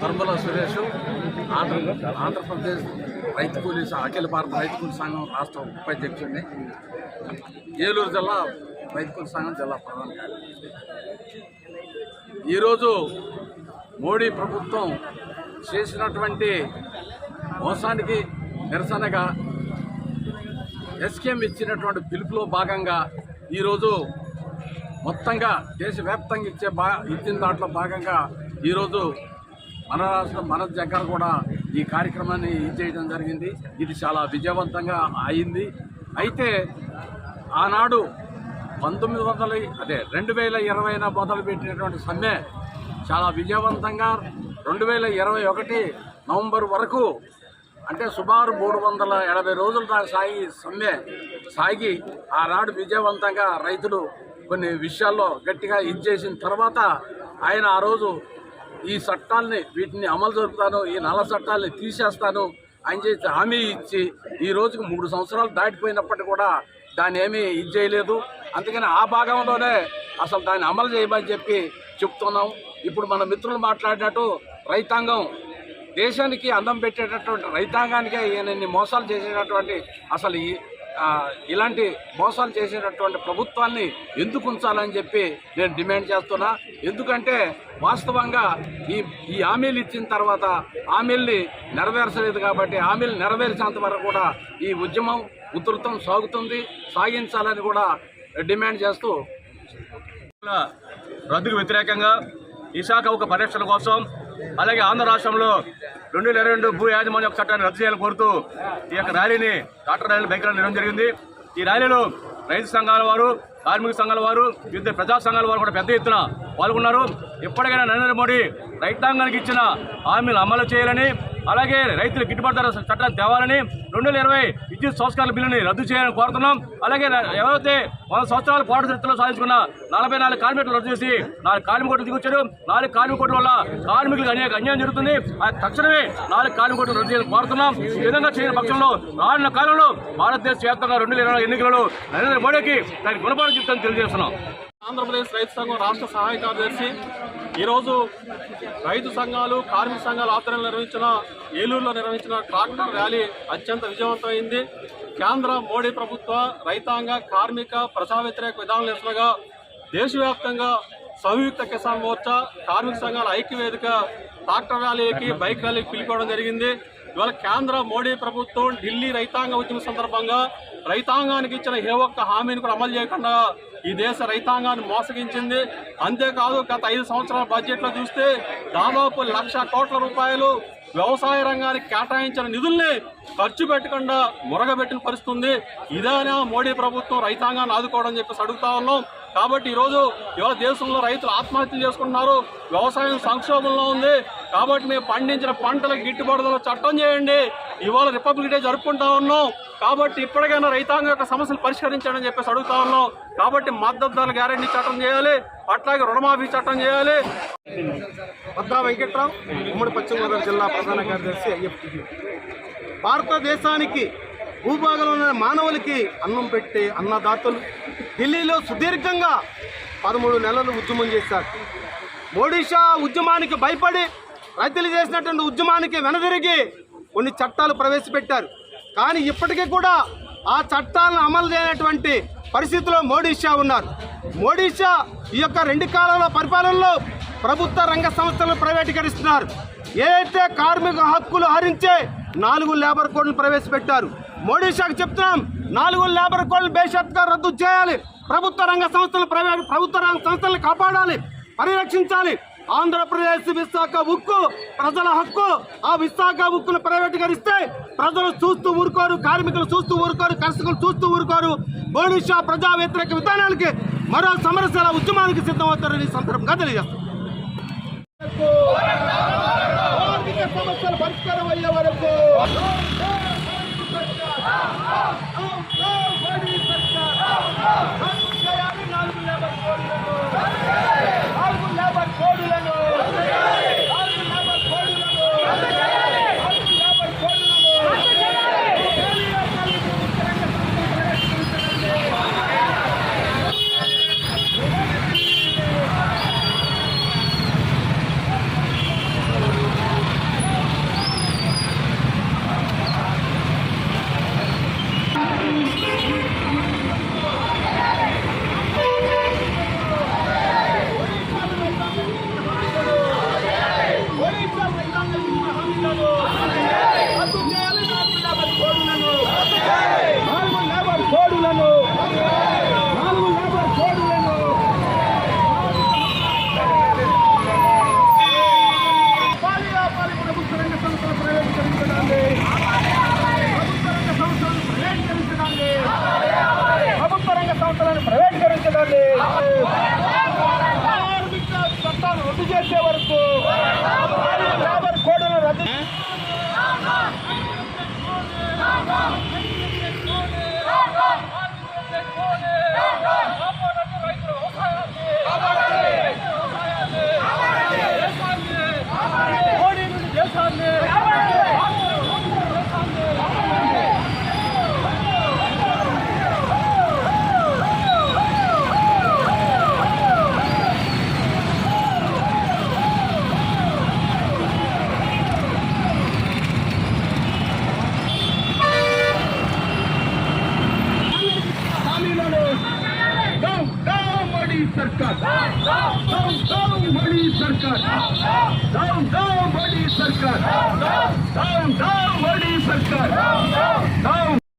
ధర్మల సురేష్ ఆంధ్ర ఆంధ్రప్రదేశ్ రైతు కూలీ అఖిల భారత రైతు కూలీ సంఘం రాష్ట్ర ఉపాధ్యక్షుడిని. ఏలూరు జిల్లా రైతు కూలీ సంఘం జిల్లా ప్రధాన ఈరోజు మోడీ ప్రభుత్వం చేసినటువంటి మోసానికి నిరసనగా ఎస్కేఎం ఇచ్చినటువంటి పిలుపులో భాగంగా ఈరోజు మొత్తంగా దేశవ్యాప్తంగా ఇచ్చే బా ఇచ్చిన దాంట్లో భాగంగా ఈరోజు మన రాష్ట్రం మన దగ్గర కూడా ఈ కార్యక్రమాన్ని చేయడం జరిగింది. ఇది చాలా విజయవంతంగా అయింది. అయితే ఆనాడు పంతొమ్మిది వందల అదే రెండు వేల ఇరవైన మొదలుపెట్టినటువంటి సమ్మె చాలా విజయవంతంగా రెండు వేల ఇరవై ఒకటి నవంబర్ వరకు అంటే సుమారు మూడు వందల ఎనభై రోజుల దాకా సాగి సమ్మె సాగి ఆనాడు విజయవంతంగా రైతులు కొన్ని విషయాల్లో గట్టిగా ఇచ్చేసిన తర్వాత ఆయన ఆ రోజు ఈ చట్టాలని వీటిని అమలు జరుపుతాను ఈ నల్ల చట్టాలని తీసేస్తాను అని చెప్పి హామీ ఇచ్చి ఈ రోజుకి మూడు సంవత్సరాలు దాటిపోయినప్పటికీ కూడా దాన్ని ఏమీ ఇది చేయలేదు. అందుకని ఆ భాగంలోనే అసలు దాన్ని అమలు చేయమని చెప్పి చెప్తున్నాం. ఇప్పుడు మన మిత్రులు మాట్లాడినట్టు రైతాంగం దేశానికి అందం పెట్టేటటువంటి రైతాంగానికే ఈయనన్ని మోసాలు చేసేటటువంటి అసలు ఈ ఇలాంటి మోసాలు చేసేటటువంటి ప్రభుత్వాన్ని ఎందుకు ఉంచాలని చెప్పి నేను డిమాండ్ చేస్తున్నా. ఎందుకంటే వాస్తవంగా ఈ ఈ హామీలు ఇచ్చిన తర్వాత హామీల్ని నెరవేర్చలేదు కాబట్టి హామీలు నెరవేర్చేంత వరకు కూడా ఈ ఉద్యమం ఉధృతం సాగుతుంది సాగించాలని కూడా డిమాండ్ చేస్తూ. రద్దుకు వ్యతిరేకంగా విశాఖ ఒక పరిరక్షణ కోసం అలాగే ఆంధ్ర రాష్ట్రంలో రెండు వేల ఇరవై రెండు భూ యాజమాన్య చట్టాన్ని రద్దు చేయాలని కోరుతూ ఈ యొక్క ర్యాలీని డాక్టర్ ర్యాలీ బైక్ ర్యాలీ నిర్వహించడం జరిగింది. ఈ ర్యాలీలో రైతు సంఘాల వారు కార్మిక సంఘాల వారు వివిధ ప్రజా సంఘాల వారు కూడా పెద్ద ఎత్తున పాల్గొన్నారు. ఇప్పటికైనా నరేంద్ర మోడీ రైతాంగానికి ఇచ్చిన హామీలు అమలు చేయాలని అలాగే రైతులు గిట్టుబాటు ధర చట్టాలు తేవాలని రెండు వేల ఇరవై విద్యుత్ సంస్కరణ బిల్లుని రద్దు చేయాలని కోరుతున్నాం. అలాగే ఎవరైతే వంద సంవత్సరాల పోరాట చరిత్రలో సాధించుకున్న నలభై నాలుగు కార్మికులు రద్దు చేసి నాలుగు కార్మికులు దిగొచ్చారు. నాలుగు కార్మికుల కోట్ల వల్ల కార్మికులకు అనేక అన్యాయం జరుగుతుంది. ఆ తక్షణమే నాలుగు కార్మికులు రద్దు చేయాలని కోరుతున్నాం. ఈ విధంగా చేయని పక్షంలో రానున్న కాలంలో భారతదేశ వ్యాప్తంగా రెండు వేల ఎన్నికలలో నరేంద్ర మోడీకి దాని గుణపాఠం చెప్తాను తెలియజేస్తున్నాం. ఆంధ్రప్రదేశ్ రైతు సంఘం రాష్ట్ర సహాయ కార్యదర్శి ఈరోజు రైతు సంఘాలు కార్మిక సంఘాల ఆధ్వర్యంలో నిర్వహించిన ఏలూరులో నిర్వహించిన ట్రాక్టర్ ర్యాలీ అత్యంత విజయవంతమైంది. కేంద్ర మోడీ ప్రభుత్వ రైతాంగ కార్మిక ప్రజా వ్యతిరేక విధానం నిరసనగా దేశవ్యాప్తంగా సంయుక్త కిసాన్ మోర్చా కార్మిక సంఘాల ఐక్యవేదిక ట్రాక్టర్ ర్యాలీకి బైక్ ర్యాలీకి పిలుపుకోవడం జరిగింది. ఇవాళ కేంద్ర మోడీ ప్రభుత్వం ఢిల్లీ రైతాంగ ఉద్యమ సందర్భంగా రైతాంగానికి ఇచ్చిన ఏ ఒక్క హామీని కూడా అమలు చేయకుండా ఈ దేశ రైతాంగాన్ని మోసగించింది. అంతేకాదు గత ఐదు సంవత్సరాల బడ్జెట్లో చూస్తే దాదాపు లక్ష కోట్ల రూపాయలు వ్యవసాయ రంగానికి కేటాయించిన నిధుల్ని ఖర్చు పెట్టకుండా మురగబెట్టిన పరిస్థితి ఉంది ఇదేనా మోడీ ప్రభుత్వం రైతాంగాన్ని ఆదుకోవడం చెప్పేసి అడుగుతా ఉన్నాం. కాబట్టి ఈరోజు ఇవాళ దేశంలో రైతులు ఆత్మహత్యలు చేసుకుంటున్నారు. వ్యవసాయం సంక్షోభంలో ఉంది. కాబట్టి మేము పండించిన పంటలకు గిట్టుబాటు చట్టం చేయండి. ఇవాళ రిపబ్లిక్ డే జరుపుకుంటా ఉన్నాం. కాబట్టి ఇప్పటికైనా రైతాంగం యొక్క సమస్యలు పరిష్కరించాలని చెప్పేసి అడుగుతా ఉన్నాం. కాబట్టి మద్దతు ధర గ్యారంటీ చట్టం చేయాలి అట్లాగే రుణమాఫీ చట్టం చేయాలి. పద్దా వెంకట్రావు ఉమ్మడి పశ్చిమ గోదావరి జిల్లా ప్రధాన కార్యదర్శి ఐఎఫ్టిపి. భారతదేశానికి భూభాగంలో ఉన్న మానవులకి అన్నం పెట్టే అన్నదాతలు ఢిల్లీలో సుదీర్ఘంగా పదమూడు నెలలు ఉద్యమం చేశారు. ఒడిషా ఉద్యమానికి భయపడి రైతులు చేసినటువంటి ఉద్యమానికి వెనదిరిగి కొన్ని చట్టాలు ప్రవేశపెట్టారు. కానీ ఇప్పటికీ కూడా ఆ చట్టాలను అమలు చేయనటువంటి పరిస్థితిలో మోడీ షా ఉన్నారు. మోడీ షా ఈ యొక్క రెండు కాలాల పరిపాలనలో ప్రభుత్వ రంగ సంస్థలను ప్రైవేటీకరిస్తున్నారు. ఏదైతే కార్మిక హక్కులు హరించే నాలుగు లేబర్ కోడ్లు ప్రవేశపెట్టారు మోడీ షాకు చెప్తున్నాం నాలుగు లేబర్ కోడ్లు బేషత్గా రద్దు చేయాలి. ప్రభుత్వ రంగ సంస్థలు ప్రైవేట్ ప్రభుత్వ రంగ సంస్థలను కాపాడాలి పరిరక్షించాలి. ఆంధ్రప్రదేశ్ విశాఖ ఉక్కు ప్రజల హక్కు. ఆ విశాఖ ఉక్కును ప్రైవేటీకరిస్తే ప్రజలు చూస్తూ ఊరుకోరు కార్మికులు చూస్తూ ఊరుకోరు కర్షకులు చూస్తూ ఊరుకోరు. బోనిషా ప్రజా వ్యతిరేక విధానానికి మరో సమరశాల ఉద్యమానికి సిద్ధమవుతారని ఈ సందర్భంగా తెలియజేస్తాం సమస్యల పరిష్కారం అయ్యే వరకు Oh, दम सरकार बड़ी सरकार दम दम बड़ी सरकार दम दम बड़ी सरकार